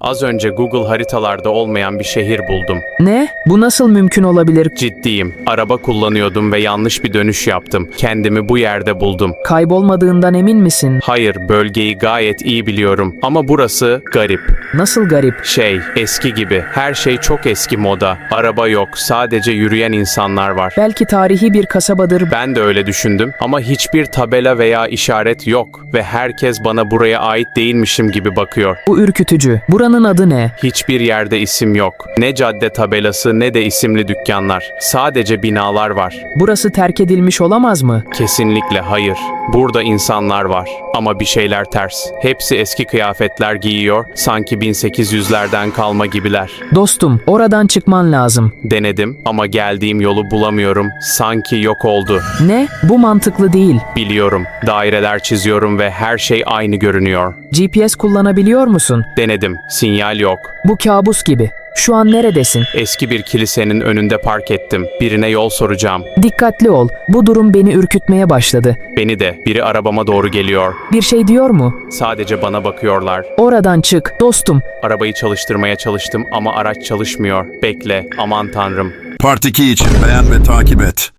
Az önce Google haritalarda olmayan bir şehir buldum. Ne? Bu nasıl mümkün olabilir? Ciddiyim. Araba kullanıyordum ve yanlış bir dönüş yaptım. Kendimi bu yerde buldum. Kaybolmadığından emin misin? Hayır, bölgeyi gayet iyi biliyorum ama burası garip. Nasıl garip? Şey, eski gibi. Her şey çok eski moda. Araba yok, sadece yürüyen insanlar var. Belki tarihi bir kasabadır. Ben de öyle düşündüm ama hiçbir tabela veya işaret yok ve herkes bana buraya ait değilmişim gibi bakıyor. Bu ürkütücü. Buranın adı ne? Hiçbir yerde isim yok. Ne cadde tabelası ne de isimli dükkanlar. Sadece binalar var. Burası terk edilmiş olamaz mı? Kesinlikle hayır. Burada insanlar var. Ama bir şeyler ters. Hepsi eski kıyafetler giyiyor, sanki 1800'lerden kalma gibiler. Dostum, oradan çıkman lazım. Denedim ama geldiğim yolu bulamıyorum. Sanki yok oldu. Ne? Bu mantıklı değil. Biliyorum. Daireler çiziyorum ve her şey aynı görünüyor. GPS kullanabiliyor musun? Denedim. Sinyal yok. Bu kabus gibi. Şu an neredesin? Eski bir kilisenin önünde park ettim. Birine yol soracağım. Dikkatli ol. Bu durum beni ürkütmeye başladı. Beni de. Biri arabama doğru geliyor. Bir şey diyor mu? Sadece bana bakıyorlar. Oradan çık. Dostum, Arabayı çalıştırmaya çalıştım ama araç çalışmıyor. Bekle. Aman tanrım. Part 2 için beğen ve takip et.